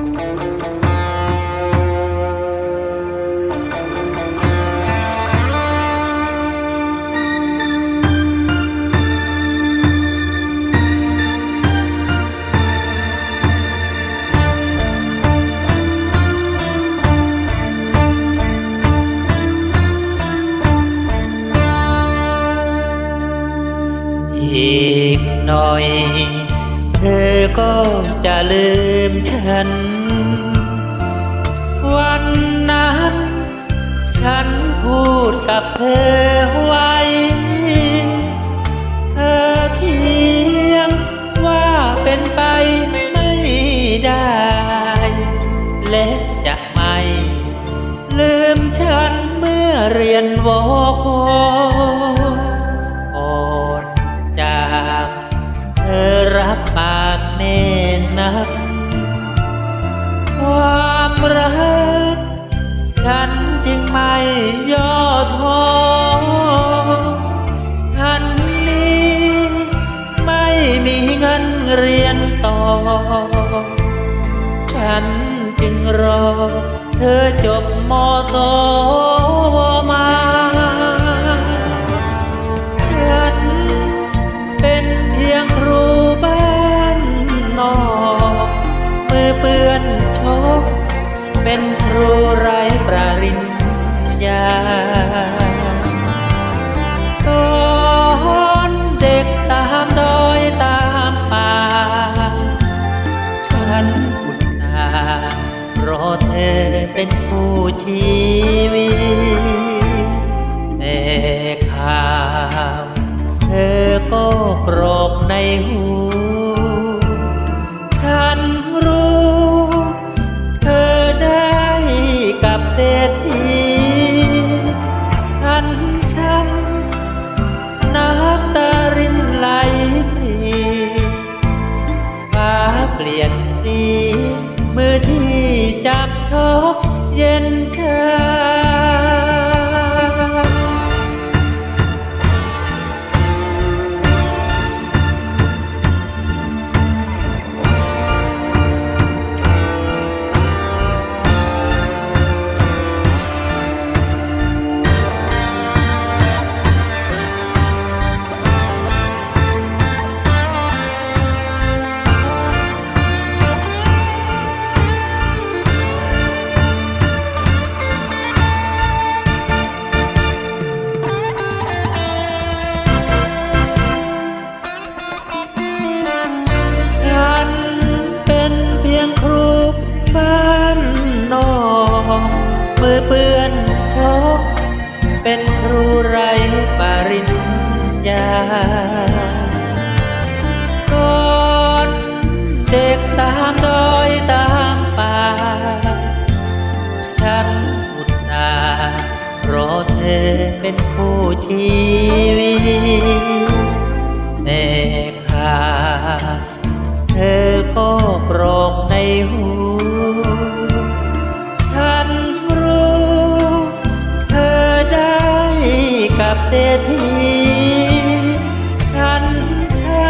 อีกหน่อย เธอก็จะลืมฉัน วันนั้น ฉันพูดกับเธอไว้ เธอเพียงว่าเป็นไปไม่ได้ และจะไม่ ลืมฉันเมื่อเรียนวคก่ กปากแน่นัก ความรัก ฉันจึงไม่ย่อท้อทันนี้ไม่มีเงินเรียนต่อ ฉันจึงรอ เธอจบมสวม อุตส่าห์รอเธอเป็นผู้ชีวิตแต่ข่าว เธอก็กรอกในหูฉั กเอเปื้อนโชกเป็นครูไรปริญญาก่อนเด็กตามดอยตามป่า ฉันอุตส่าห์รอเธอเป็นผู้ชีวิตแต่ขาเธอก็กรอกในหูฉั เศรษฐีฉันช้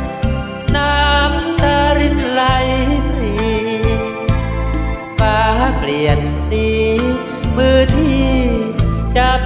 ำน้ำตารินไหลพรีฟ้าเปลี่ยนสีมือที่จับ